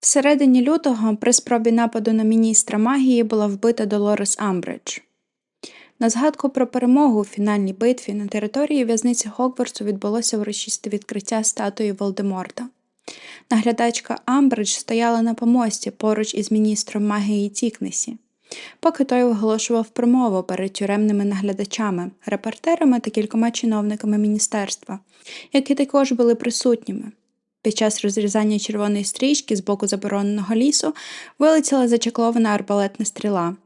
Всередині лютого при спробі нападу на міністра магії була вбита Долорес Амбридж. На згадку про перемогу у фінальній битві на території в'язниці Хогвартсу відбулося урочисте відкриття статуї Волдеморта. Наглядачка Амбридж стояла на помості поруч із міністром магії Тікнесі, поки той оголошував промову перед тюремними наглядачами, репортерами та кількома чиновниками міністерства, які також були присутніми. Під час розрізання червоної стрічки з боку забороненого лісу вилетіла зачеклована арбалетна стріла,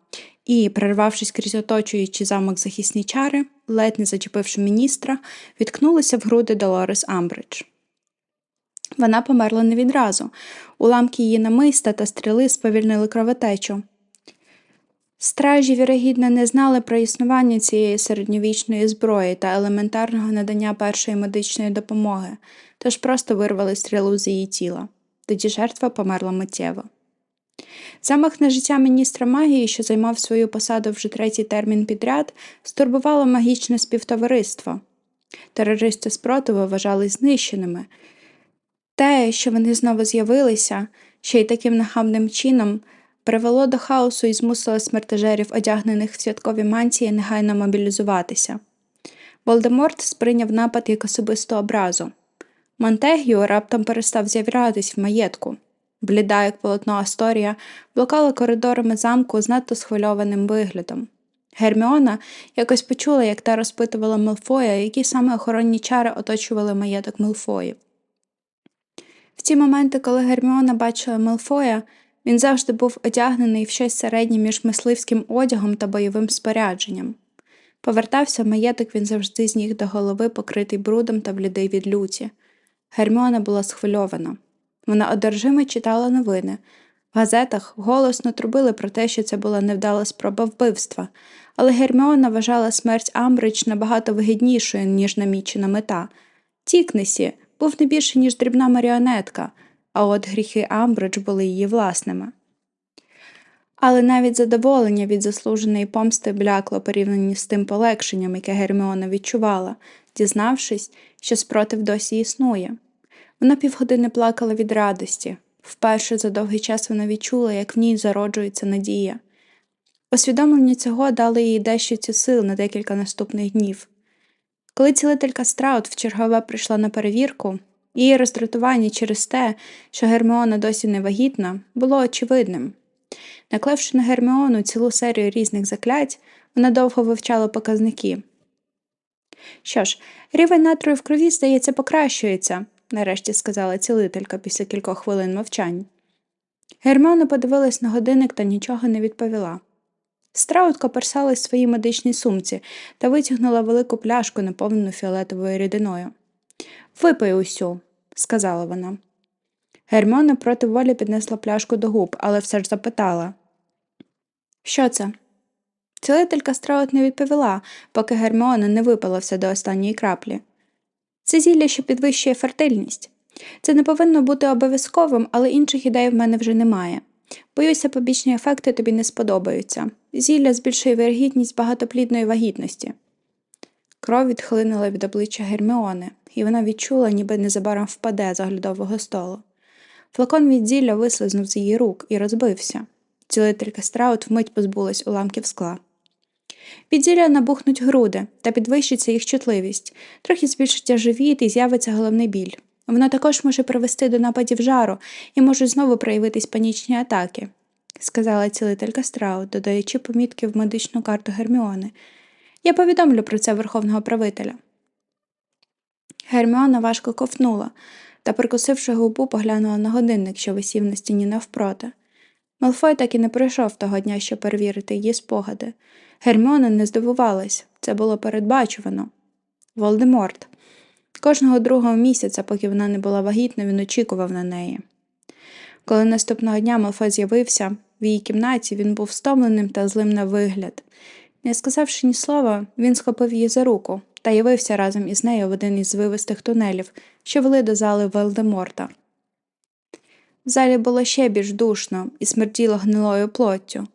і, перервавшись крізь оточуючи замок захисні чари, ледь не зачепивши міністра, відкнулася в груди Долорес Амбридж. Вона померла не відразу. Уламки її намиста та стріли сповільнили кровотечу. Стражі, вірогідно, не знали про існування цієї середньовічної зброї та елементарного надання першої медичної допомоги, тож просто вирвали стрілу з її тіла. Тоді жертва померла миттєво. Замах на життя міністра магії, що займав свою посаду вже третій термін підряд, стурбувало магічне співтовариство. Терористи спротиву вважали знищеними. Те, що вони знову з'явилися, ще й таким нахабним чином, привело до хаосу і змусило смертежерів, одягнених в святкові мантії, негайно мобілізуватися. Волдеморт сприйняв напад як особисту образу. Монтегіо раптом перестав з'являтись в маєтку. Бліда, як полотно Асторія, блукала коридорами замку з надто схвильованим виглядом. Герміона якось почула, як та розпитувала Мелфоя, які саме охоронні чари оточували маєток Мелфоїв. В ті моменти, коли Герміона бачила Мелфоя, він завжди був одягнений в щось середнє між мисливським одягом та бойовим спорядженням. Повертався в маєток він завжди з ніг до голови, покритий брудом та блідий від люті. Герміона була схвильована. Вона одержимо читала новини. В газетах голосно трубили про те, що це була невдала спроба вбивства, але Герміона вважала смерть Амбридж набагато вигіднішою, ніж намічена мета. Тікнесі був не більше, ніж дрібна маріонетка, а от гріхи Амбридж були її власними. Але навіть задоволення від заслуженої помсти блякло порівняні з тим полегшенням, яке Герміона відчувала, дізнавшись, що спротив досі існує. Вона півгодини плакала від радості. Вперше за довгий час вона відчула, як в ній зароджується надія. Усвідомлення цього дало їй дещо ці сил на декілька наступних днів. Коли цілителька Страут вчергове прийшла на перевірку, її роздратування через те, що Герміона досі не вагітна, було очевидним. Наклевши на Герміону цілу серію різних заклять, вона довго вивчала показники. Що ж, рівень натрою в крові, здається, покращується, нарешті сказала цілителька після кількох хвилин мовчань. Герміона подивилась на годинник та нічого не відповіла. Страут коперсалась в своїй медичній сумці та витягнула велику пляшку, наповнену фіолетовою рідиною. Випий усю, сказала вона. Герміона проти волі піднесла пляшку до губ, але все ж запитала Що це? Цілителька Страут не відповіла, поки Герміона не випила все до останньої краплі. Це зілля, що підвищує фертильність. Це не повинно бути обов'язковим, але інших ідей в мене вже немає. Боюся, побічні ефекти тобі не сподобаються. Зілля збільшує вирогідність багатоплідної вагітності. Кров відхлинула від обличчя Герміони, і вона відчула, ніби незабаром впаде з оглядового столу. Флакон від зілля вислизнув з її рук і розбився. Цілителька страут вмить позбулась уламків скла. Від зілля набухнуть груди та підвищиться їх чутливість, трохи збільшиться живіт і з'явиться головний біль. Воно також може привести до нападів жару і можуть знову проявитись панічні атаки, сказала цілителька Страут, додаючи помітки в медичну карту Герміони. Я повідомлю про це верховного правителя. Герміона важко ковтнула та, прикусивши губу, поглянула на годинник, що висів на стіні навпроти. Малфой так і не прийшов того дня, щоб перевірити її спогади. Герміона не здивувалась це було передбачувано. Волдеморт. Кожного другого місяця, поки вона не була вагітна, він очікував на неї. Коли наступного дня Малфой з'явився, в її кімнаті він був стомленим та злим на вигляд. Не сказавши ні слова, він схопив її за руку та явився разом із нею в один із вивистих тунелів, що вели до зали Велдеморта. В залі було ще більш душно і смерділо гнилою плоттю.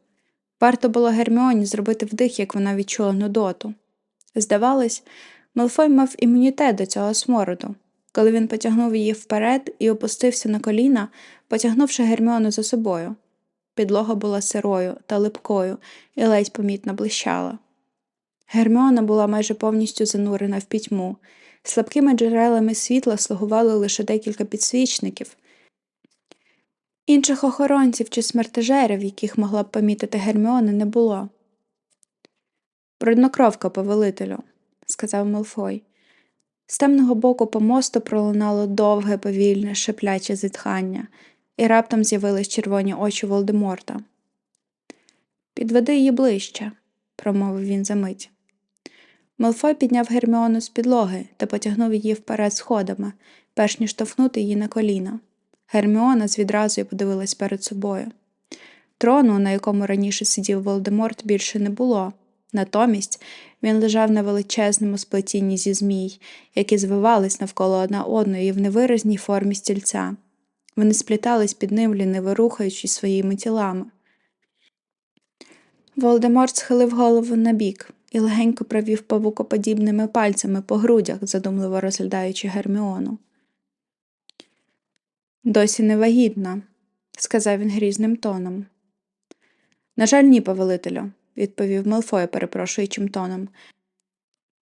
Варто було Герміоні зробити вдих, як вона відчула нудоту. Здавалось, Мелфой мав імунітет до цього смороду. коли він потягнув її вперед і опустився на коліна, потягнувши Герміону за собою. Підлога була сирою та липкою і ледь помітно блищала. Герміона була майже повністю занурена в пітьму. Слабкими джерелами світла слугували лише декілька підсвічників. Інших охоронців чи смертежерів, яких могла б помітити Герміона, не було. Бруднокровка, повелителю, сказав Мелфой. З темного боку помосту пролунало довге, повільне, шепляче зітхання, і раптом з'явились червоні очі Волдеморта. Підведи її ближче, промовив він за мить. Мелфой підняв Герміону з підлоги та потягнув її вперед сходами, перш ніж штовхнути її на коліна. Герміона з відразу подивилась перед собою. Трону, на якому раніше сидів Волдеморт, більше не було. Натомість він лежав на величезному сплетінні зі змій, які звивались навколо одна одної в невиразній формі стільця. Вони сплітались під ним, ліниво рухаючись своїми тілами. Волдеморт схилив голову набік і легенько провів павукоподібними пальцями по грудях, задумливо розглядаючи Герміону. Досі не вагітна, сказав він грізним тоном. На жаль, ні, повелителю, відповів Мелфой перепрошуючим тоном.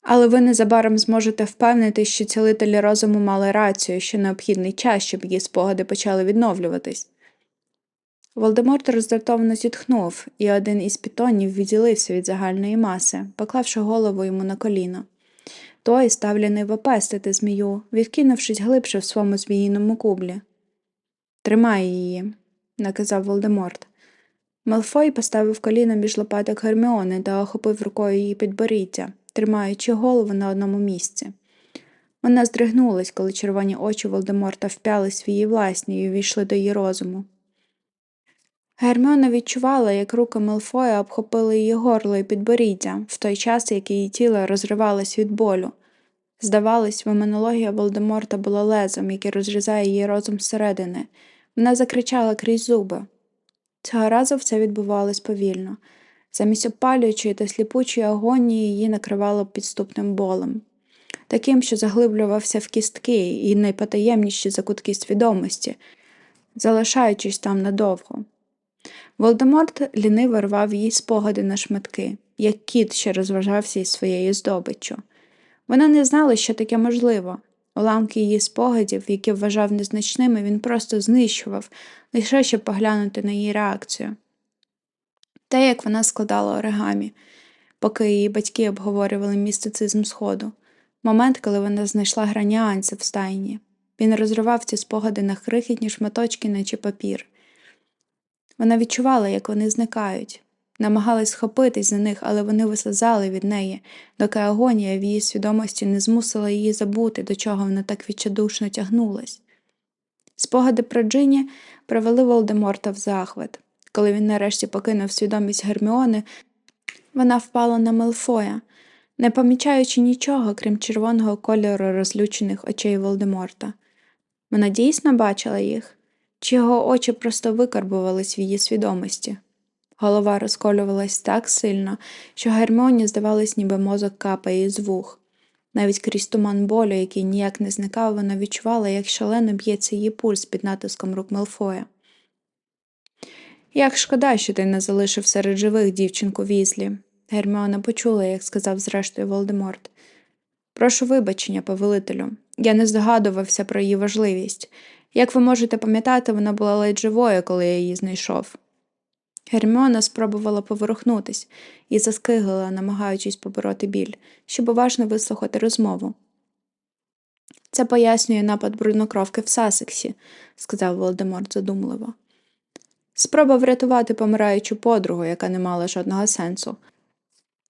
Але ви незабаром зможете впевнитись, що цілителі розуму мали рацію, що необхідний час, щоб її спогади почали відновлюватись. Волдеморт роздратовано зітхнув, і один із пітонів відділився від загальної маси, поклавши голову йому на коліно. Той, ставлений вопестити змію, відкинувшись глибше в своєму зміїному кублі. Тримай її, наказав Волдеморт. Малфой поставив коліно між лопаток Герміони та охопив рукою її підборіддя, тримаючи голову на одному місці. Вона здригнулась, коли червоні очі Волдеморта вп'ялись в власні і увійшли до її розуму. Герміона відчувала, як руки Мелфоя обхопили її горло і підборіддя, в той час, як її тіло розривалось від болю. Здавалось, вимонологія Волдеморта була лезом, яке розрізає її розум зсередини. Вона закричала крізь зуби. Цього разу все відбувалось повільно. Замість опалюючої та сліпучої агонії її накривало підступним болем, таким, що заглиблювався в кістки і найпотаємніші закутки свідомості, залишаючись там надовго. Волдеморт ліниво рвав її спогади на шматки, як кіт, що розважався із своєю здобиччю. Вона не знала, що таке можливо. Уламки її спогадів, які вважав незначними, він просто знищував, лише щоб поглянути на її реакцію. Те, як вона складала оригамі, поки її батьки обговорювали містицизм сходу, момент, коли вона знайшла граніанця в стайні. Він розривав ці спогади на крихітні шматочки, наче папір. Вона відчувала, як вони зникають, намагалась схопитись за них, але вони вислизали від неї, доки агонія в її свідомості не змусила її забути, до чого вона так відчайдушно тягнулась. Спогади про Джині привели Волдеморта в захват. Коли він нарешті покинув свідомість Герміони, вона впала на Мелфоя, не помічаючи нічого, крім червоного кольору розлючених очей Волдеморта. Вона дійсно бачила їх, чи його очі просто викарбувались в її свідомості. Голова розколювалась так сильно, що Герміоні здавалось, ніби мозок капає із вух. Навіть крізь туман болю, який ніяк не зникав, вона відчувала, як шалено б'ється її пульс під натиском рук Мелфоя. Як шкода, що ти не залишив серед живих дівчинку візлі. Герміона почула, як сказав зрештою Волдеморт. Прошу вибачення, повелителю. Я не здогадувався про її важливість. Як ви можете пам'ятати, вона була ледь живою, коли я її знайшов. Герміона спробувала поворухнутись і заскиглила, намагаючись побороти біль, щоб уважно вислухати розмову. Це пояснює напад бруднокровки в Сасексі, сказав Волдеморт задумливо. Спроба врятувати помираючу подругу, яка не мала жодного сенсу.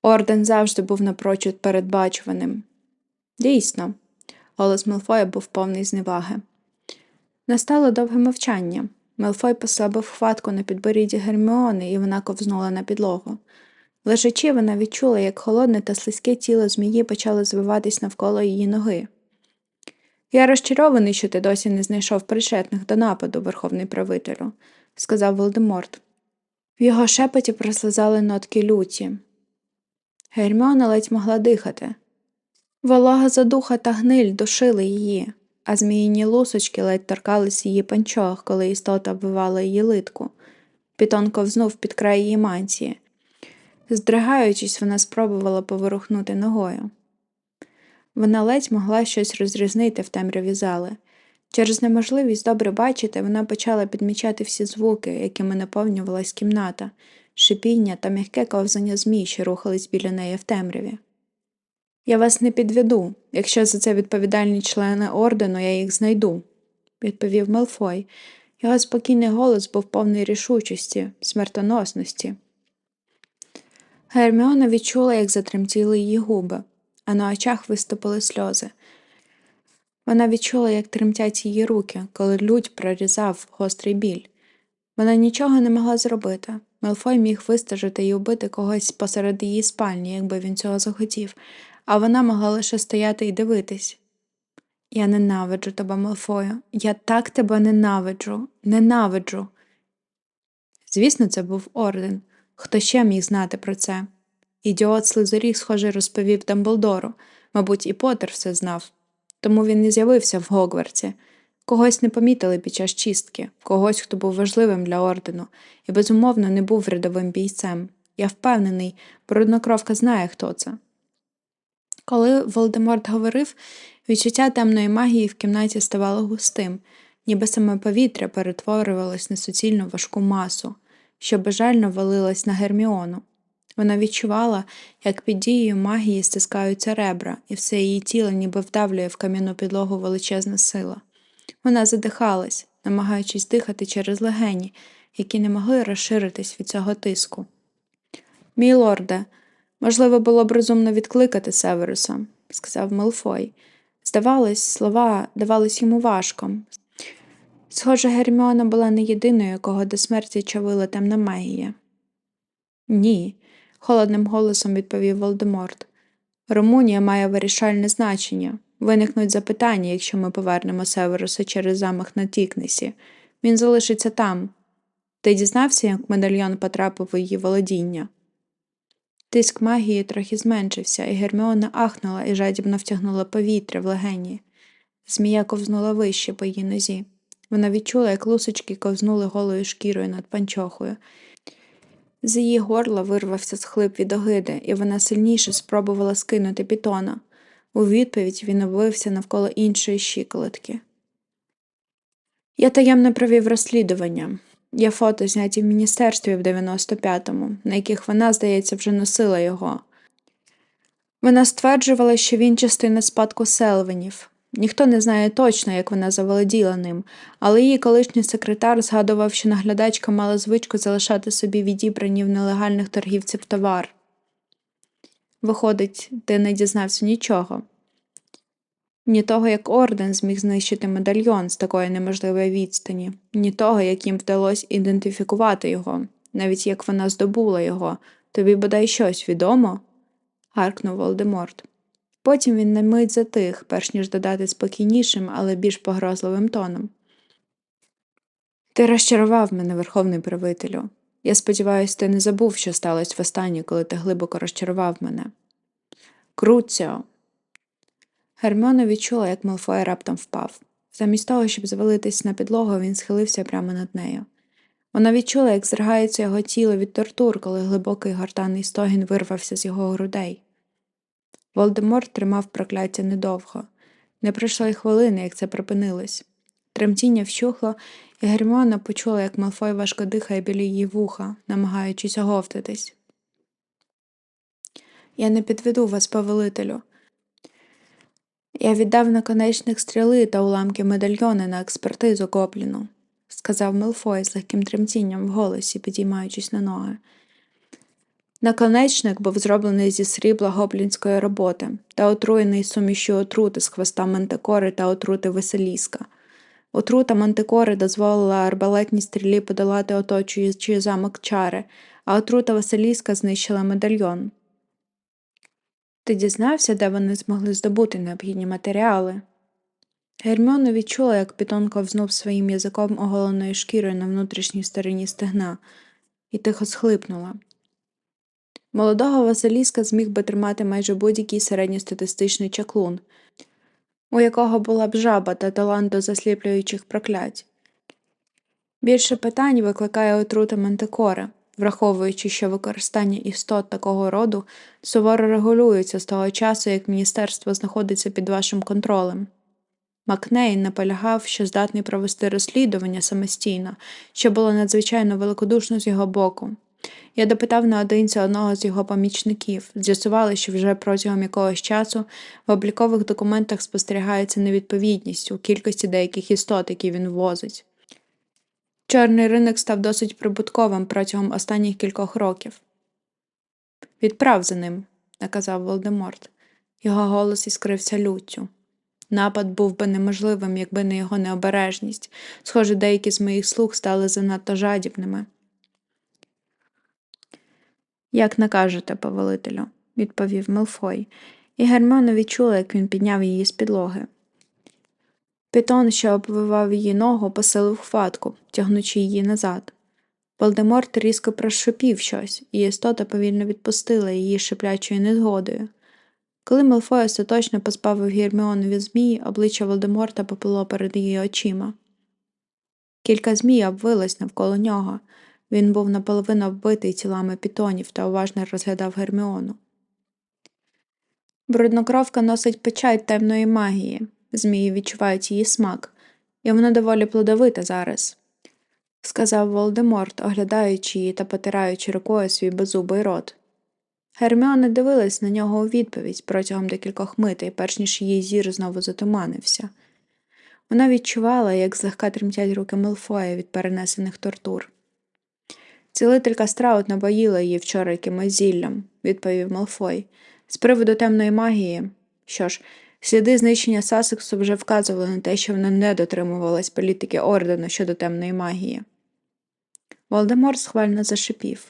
Орден завжди був напрочуд передбачуваним. Дійсно, голос Мелфоя був повний зневаги. Настало довге мовчання. Мелфой послабив хватку на підборідді Герміони, і вона ковзнула на підлогу. Лежачи, вона відчула, як холодне та слизьке тіло змії почало звиватись навколо її ноги. Я розчарований, що ти досі не знайшов причетних до нападу, верховний правителю, сказав Волдеморт. В його шепоті прослизали нотки люті. Герміона ледь могла дихати. Волога задуха та гниль душили її. а зміїні лусочки ледь торкались її панчох, коли істота вбивала її литку. Пітон ковзнув під край її мантії. Здригаючись, вона спробувала поворухнути ногою. Вона ледь могла щось розрізнити в темряві зали. Через неможливість добре бачити, вона почала підмічати всі звуки, якими наповнювалась кімната, шипіння та м'яке ковзання змій, що рухались біля неї в темряві. Я вас не підведу. Якщо за це відповідальні члени ордену, я їх знайду, відповів Мелфой. Його спокійний голос був повний рішучості, смертоносності. Герміона відчула, як затремтіли її губи, а на очах виступили сльози. Вона відчула, як тремтять її руки, коли лють прорізав гострий біль. Вона нічого не могла зробити. Мелфой міг вистежити і убити когось посеред її спальні, якби він цього захотів, а вона могла лише стояти і дивитись. Я ненавиджу тебе, Мелфою. Я так тебе ненавиджу, ненавиджу. Звісно, це був орден. Хто ще міг знати про це? Ідіот Слизоріг, схоже, розповів Дамблдору. Мабуть, і Поттер все знав. Тому він не з'явився в Гогвартсі. Когось не помітили під час чистки, когось, хто був важливим для ордену, і, безумовно, не був рядовим бійцем. Я впевнений, бруднокровка знає, хто це. Коли Волдеморт говорив, відчуття темної магії в кімнаті ставало густим, ніби саме повітря перетворювалось на суцільну важку масу, що бажально валилась на Герміону. Вона відчувала, як під дією магії стискаються ребра, і все її тіло ніби вдавлює в кам'яну підлогу величезна сила. Вона задихалась, намагаючись дихати через легені, які не могли розширитись від цього тиску. Мій лорде, можливо, було б розумно відкликати Северуса, сказав Мелфой. Здавалось, слова давались йому важко. Схоже, Герміона була не єдиною, кого до смерті чавила темна магія. Ні, холодним голосом відповів Волдеморт. Румунія має вирішальне значення. Виникнуть запитання, якщо ми повернемо Северуса через замах на Тікнесі. Він залишиться там. Ти дізнався, як медальйон потрапив у її володіння? Тиск магії трохи зменшився, і Герміона ахнула і жадібно втягнула повітря в легені. Змія ковзнула вище по її нозі. Вона відчула, як лусочки ковзнули голою шкірою над панчохою. З її горла вирвався схлип від огиди, і вона сильніше спробувала скинути пітона. У відповідь він обвився навколо іншої щиколотки. Я таємно провів розслідування. Є фото, зняті в міністерстві в 95-му, на яких вона, здається, вже носила його. Вона стверджувала, що він частина спадку Селвенів. Ніхто не знає точно, як вона заволоділа ним, але її колишній секретар згадував, що наглядачка мала звичку залишати собі відібрані в нелегальних торгівців товар. Виходить, ти не дізнався нічого. Ні того, як орден зміг знищити медальйон з такої неможливої відстані, ні того, як їм вдалося ідентифікувати його, навіть як вона здобула його, тобі бодай щось відомо? гаркнув Волдеморт. Потім він на мить затих, перш ніж додати спокійнішим, але більш погрозливим тоном. Ти розчарував мене, верховний правителю. Я сподіваюся, ти не забув, що сталося востаннє, коли ти глибоко розчарував мене. Круцьо. Герміона відчула, як Малфой раптом впав. Замість того, щоб звалитись на підлогу, він схилився прямо над нею. Вона відчула, як зригається його тіло від тортур, коли глибокий гортанний стогін вирвався з його грудей. Волдеморт тримав прокляття недовго. Не пройшло й хвилини, як це припинилось. Тремтіння вщухло, і Герміона почула, як Малфой важко дихає біля її вуха, намагаючись оговтатись. Я не підведу вас, повелителю. Я віддав наконечник стріли та уламки медальйони на експертизу Гобліну, сказав Мелфой з легким тремтінням в голосі, підіймаючись на ноги. Наконечник був зроблений зі срібла гоблінської роботи та отруєний сумішю отрути з хвоста мантикори та отрути Веселіска. Отрута мантикори дозволила арбалетній стрілі подолати оточуючий замок чари, а отрута Василіска знищила медальйон. Ти дізнався, де вони змогли здобути необхідні матеріали? Герміона відчула, як Пітон ковзнув своїм язиком оголеною шкірою на внутрішній стороні стегна, і тихо схлипнула. Молодого Василіска зміг би тримати майже будь-який середньостатистичний чаклун. у якого була б жаба та талант до засліплюючих проклять. Більше питань викликає отрута мантикори, враховуючи, що використання істот такого роду суворо регулюється з того часу, як міністерство знаходиться під вашим контролем. Макнейн наполягав, що здатний провести розслідування самостійно, що було надзвичайно великодушно з його боку. Я допитав наодинці одного з його помічників, з'ясували, що вже протягом якогось часу в облікових документах спостерігається невідповідність у кількості деяких істот, які він ввозить. Чорний ринок став досить прибутковим протягом останніх кількох років. Відправ за ним, наказав Волдеморт. Його голос іскрився люттю. Напад був би неможливим, якби не його необережність. Схоже, деякі з моїх слуг стали занадто жадібними. Як накажете, повелителю, відповів Мелфой, і Герміона відчула, як він підняв її з підлоги. Пітон, що обвивав її ногу, посилив хватку, тягнучи її назад. Волдеморт різко прошипів щось, і істота повільно відпустила її шиплячою незгодою. Коли Мелфой остаточно позбавив Герміону від змії, обличчя Волдеморта поплило перед її очима. Кілька змій обвилось навколо нього. Він був наполовину оббитий тілами пітонів та уважно розглядав Герміону. Бруднокровка носить печать темної магії. Змії відчувають її смак, і вона доволі плодовита зараз, сказав Волдеморт, оглядаючи її та потираючи рукою свій беззубий рот. Герміона дивилась на нього у відповідь протягом декількох митей, перш ніж її зір знову затуманився. Вона відчувала, як злегка тремтять руки Мелфоя від перенесених тортур. Цілителька Страут набоїла її вчора якимось зіллям, відповів Малфой. З приводу темної магії. Що ж, сліди знищення Сасексу вже вказували на те, що вона не дотримувалась політики ордену щодо темної магії. Волдемор схвально зашипів.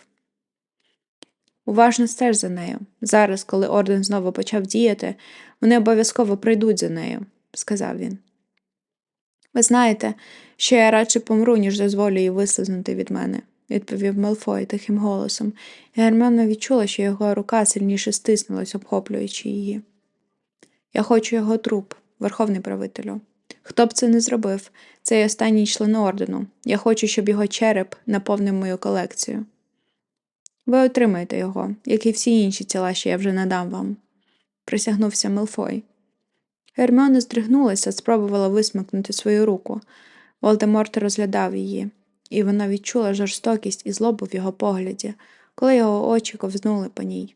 Уважно стеж за нею. Зараз, коли орден знову почав діяти, вони обов'язково прийдуть за нею, сказав він. Ви знаєте, що я радше помру, ніж дозволю їй вислизнути від мене відповів Малфой тихим голосом, і Герміона відчула, що його рука сильніше стиснулась, обхоплюючи її. Я хочу його труп, верховний правителю. Хто б це не зробив, цей останній член ордену. Я хочу, щоб його череп наповнив мою колекцію. Ви отримаєте його, як і всі інші тіла, що я вже надам вам, присягнувся Мелфой. Герміона здригнулася, спробувала висмикнути свою руку. Волдеморт розглядав її і вона відчула жорстокість і злобу в його погляді, коли його очі ковзнули по ній.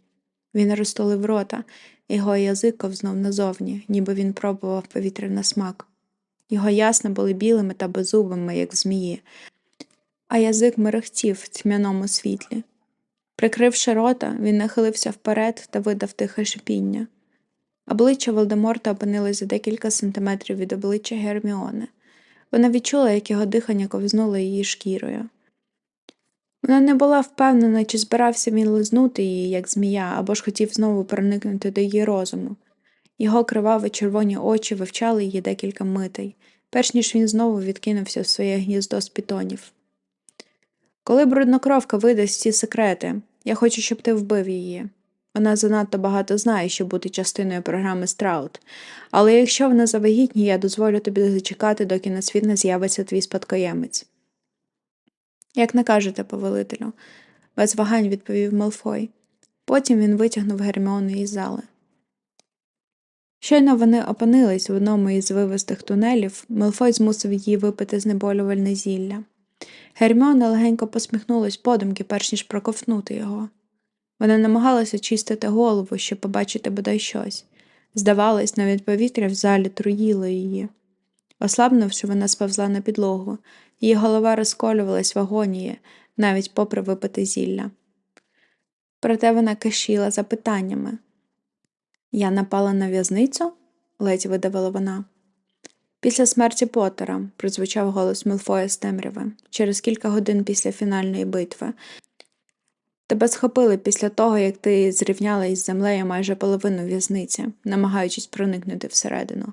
Він розтулив рота, його язик ковзнув назовні, ніби він пробував повітря на смак. Його ясна були білими та беззубими, як змії, а язик мерехтів в тьмяному світлі. Прикривши рота, він нахилився вперед та видав тихе шипіння. Обличчя Волдеморта опинилось за декілька сантиметрів від обличчя Герміони. Вона відчула, як його дихання ковзнуло її шкірою. Вона не була впевнена, чи збирався він лизнути її, як змія, або ж хотів знову проникнути до її розуму. Його криваві червоні очі вивчали її декілька митей, перш ніж він знову відкинувся в своє гніздо з пітонів. Коли бруднокровка видасть всі секрети, я хочу, щоб ти вбив її. Вона занадто багато знає, щоб бути частиною програми Страут, але якщо вона завагітні, я дозволю тобі зачекати, доки на світ не з'явиться твій спадкоємець. Як накажете, повелителю, без вагань відповів Малфой. Потім він витягнув Герміону із зали. Щойно вони опинились в одному із вивистих тунелів, Мелфой змусив її випити знеболювальне зілля. Герміона легенько посміхнулась подумки, перш ніж проковтнути його. Вона намагалася чистити голову, щоб побачити бодай щось. Здавалось, навіть повітря в залі труїло її. Ослабнувши, вона сповзла на підлогу, її голова розколювалась в агонії, навіть попри випити зілля. Проте вона кишіла запитаннями. Я напала на в'язницю? ледь видавила вона. Після смерті Поттера», – прозвучав голос Мелфоя з темряви, через кілька годин після фінальної битви, Тебе схопили після того, як ти зрівняла із землею майже половину в'язниці, намагаючись проникнути всередину.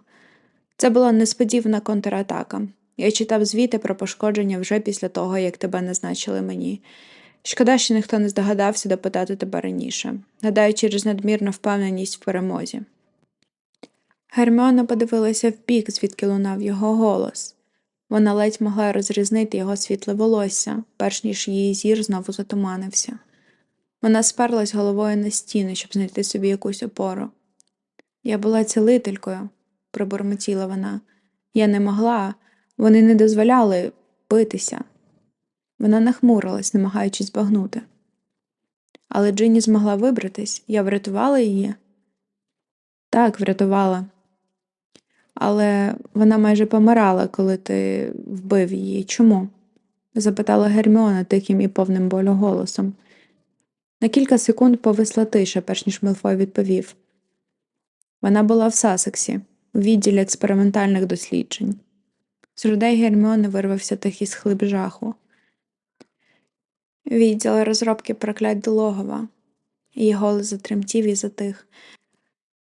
Це була несподівана контратака. Я читав звіти про пошкодження вже після того, як тебе назначили мені. Шкода, що ніхто не здогадався допитати тебе раніше, гадаю, через надмірну впевненість в перемозі. Герміона подивилася вбік, звідки лунав його голос. Вона ледь могла розрізнити його світле волосся, перш ніж її зір знову затуманився. Вона сперлась головою на стіну, щоб знайти собі якусь опору. Я була цілителькою, пробурмотіла вона. Я не могла, вони не дозволяли битися. Вона нахмурилась, намагаючись збагнути. Але Джині змогла вибратись, я врятувала її? Так, врятувала. Але вона майже помирала, коли ти вбив її. Чому? запитала Герміона тихим і повним болю голосом. На кілька секунд повисла тиша, перш ніж Мелфой відповів. Вона була в Сасексі, у відділі експериментальних досліджень. З грудей Герміони вирвався тихий схлип жаху. Відділ розробки проклять до логова. Її голос затремтів і затих.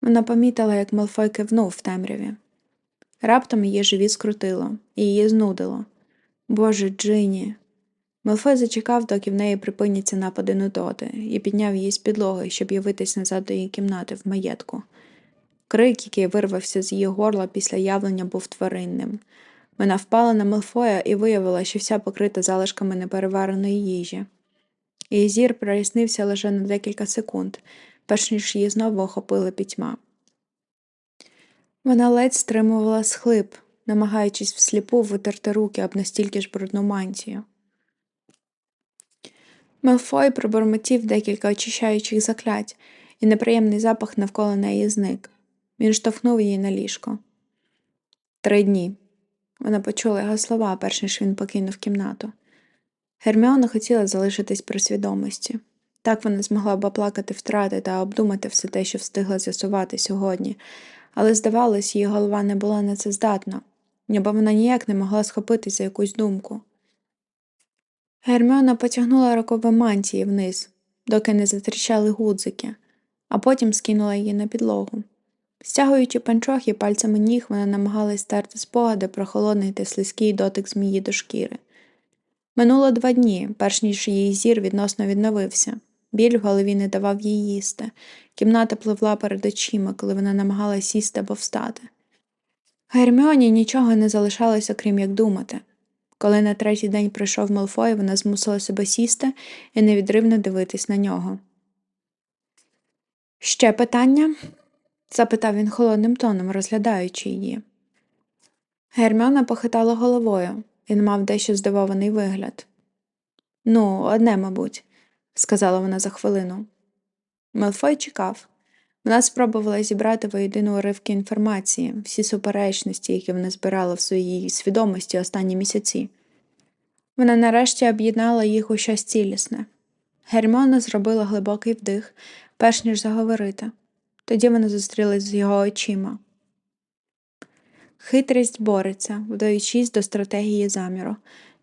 Вона помітила, як Малфой кивнув в темряві. Раптом її живіт скрутило, і її знудило. Боже, Джині. Малфой зачекав, доки в неї припиняться напади нудоти, і підняв її з підлоги, щоб явитись назад до її кімнати в маєтку. Крик, який вирвався з її горла після явлення, був тваринним. Вона впала на Малфоя і виявила, що вся покрита залишками неперевареної їжі. Її зір прояснився лише на декілька секунд, перш ніж її знову охопила пітьма. Вона ледь стримувала схлип, намагаючись всліпу витерти руки об настільки ж брудну мантію. Мелфой пробормотів декілька очищаючих заклять, і неприємний запах навколо неї зник. Він штовхнув її на ліжко. Три дні. Вона почула його слова, перш ніж він покинув кімнату. Герміона хотіла залишитись при свідомості. Так вона змогла б оплакати втрати та обдумати все те, що встигла з'ясувати сьогодні, але, здавалось, її голова не була на це здатна, ніби вона ніяк не могла схопитися якусь думку. Герміона потягнула рокові мантії вниз, доки не затріщали гудзики, а потім скинула її на підлогу. Стягуючи панчохи пальцями ніг, вона намагалась стерти спогади про холодний та слизький дотик змії до шкіри. Минуло два дні, перш ніж її зір відносно відновився. Біль в голові не давав їй їсти. Кімната пливла перед очима, коли вона намагалась сісти або встати. Герміоні нічого не залишалося, крім як думати. Коли на третій день прийшов Малфой, вона змусила себе сісти і невідривно дивитись на нього. Ще питання? запитав він холодним тоном, розглядаючи її. Герміона похитала головою. Він мав дещо здивований вигляд. Ну, одне, мабуть, сказала вона за хвилину. Мелфой чекав. Вона спробувала зібрати воєдину уривки інформації, всі суперечності, які вона збирала в своїй свідомості останні місяці. Вона нарешті об'єднала їх у щось цілісне. Герміона зробила глибокий вдих, перш ніж заговорити. Тоді вона зустрілась з його очима. Хитрість бореться, вдаючись до стратегії заміру,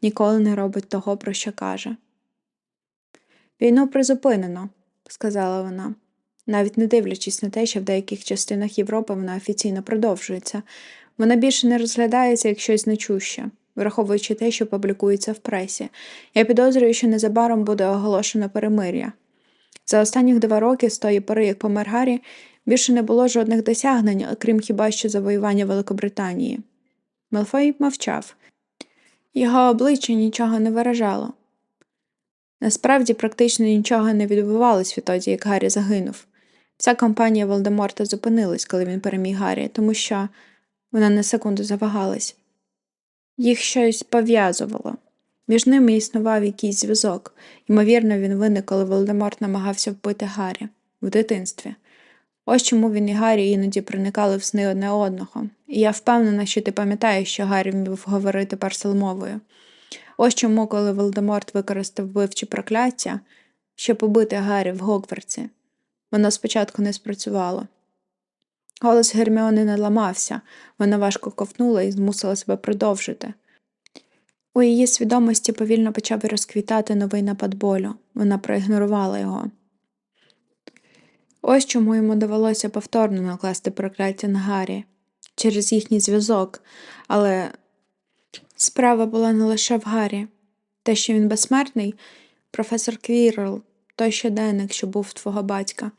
ніколи не робить того, про що каже. Війну призупинено, сказала вона, навіть не дивлячись на те, що в деяких частинах Європи вона офіційно продовжується, вона більше не розглядається як щось значуще, враховуючи те, що публікується в пресі. Я підозрюю, що незабаром буде оголошено перемир'я. За останніх два роки, з тої пори, як помер Гаррі, більше не було жодних досягнень, окрім хіба що завоювання Великобританії. Мелфой мовчав. Його обличчя нічого не виражало. Насправді, практично нічого не відбувалось відтоді, як Гаррі загинув. Вся компанія Волдеморта зупинилась, коли він переміг Гаррі, тому що вона на секунду завагалась. Їх щось пов'язувало. Між ними існував якийсь зв'язок. Ймовірно, він виник, коли Волдеморт намагався вбити Гаррі в дитинстві. Ось чому він і Гаррі іноді проникали в сни одне одного, і я впевнена, що ти пам'ятаєш, що Гаррі вмів говорити перселмовою. Ось чому, коли Волдеморт використав вивчі прокляття, щоб побити Гаррі в Гогвартсі, воно спочатку не спрацювало. Голос Герміони не ламався, вона важко ковтнула і змусила себе продовжити. У її свідомості повільно почав розквітати новий напад болю. Вона проігнорувала його. Ось чому йому довелося повторно накласти прокляття на Гаррі через їхній зв'язок, але справа була не лише в Гаррі. Те, що він безсмертний, професор Квірл, той щоденник, що був твого батька.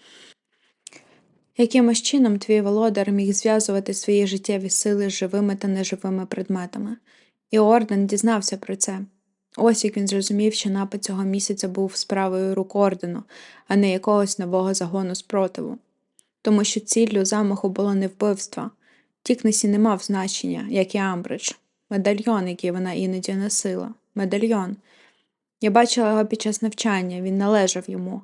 Якимось чином твій володар міг зв'язувати свої життєві сили з живими та неживими предметами, і Орден дізнався про це. Ось як він зрозумів, що напад цього місяця був справою рук ордену, а не якогось нового загону спротиву. Тому що ціллю замаху було не вбивство. Тікнесі не мав значення, як і Амбридж. Медальйон, який вона іноді носила. Медальйон. Я бачила його під час навчання, він належав йому.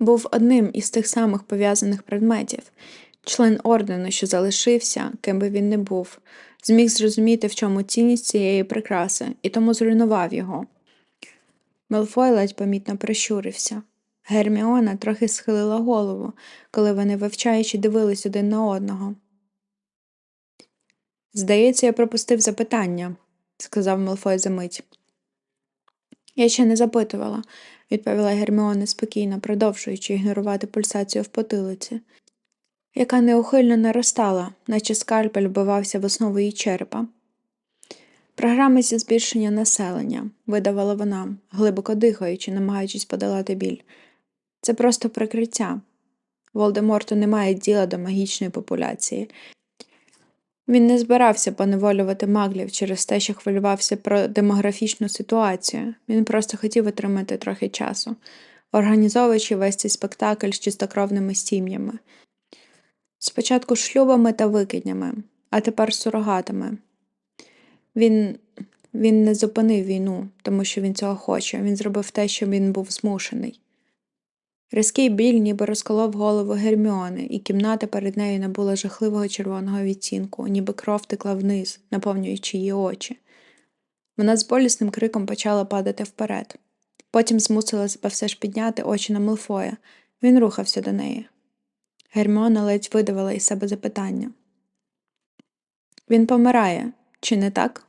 Був одним із тих самих пов'язаних предметів. Член ордену, що залишився, ким би він не був, зміг зрозуміти, в чому цінність цієї прикраси, і тому зруйнував його. Мелфой ледь помітно прищурився. Герміона трохи схилила голову, коли вони вивчаючи дивились один на одного. Здається, я пропустив запитання, сказав Мелфой за мить. Я ще не запитувала, відповіла Герміона спокійно, продовжуючи ігнорувати пульсацію в потилиці, яка неухильно наростала, наче скальпель вбивався в основу її черепа. Програми зі збільшення населення, видавала вона, глибоко дихаючи, намагаючись подолати біль. Це просто прикриття. Волдеморту немає діла до магічної популяції. Він не збирався поневолювати маглів через те, що хвилювався про демографічну ситуацію. Він просто хотів отримати трохи часу, організовуючи весь цей спектакль з чистокровними сім'ями. Спочатку шлюбами та викиднями, а тепер сурогатами. Він, він не зупинив війну, тому що він цього хоче. Він зробив те, що він був змушений. Різкий біль ніби розколов голову Герміони, і кімната перед нею набула жахливого червоного відтінку, ніби кров текла вниз, наповнюючи її очі. Вона з болісним криком почала падати вперед. Потім змусила себе все ж підняти очі на Мелфоя. Він рухався до неї. Герміона ледь видавила із себе запитання. Він помирає, чи не так?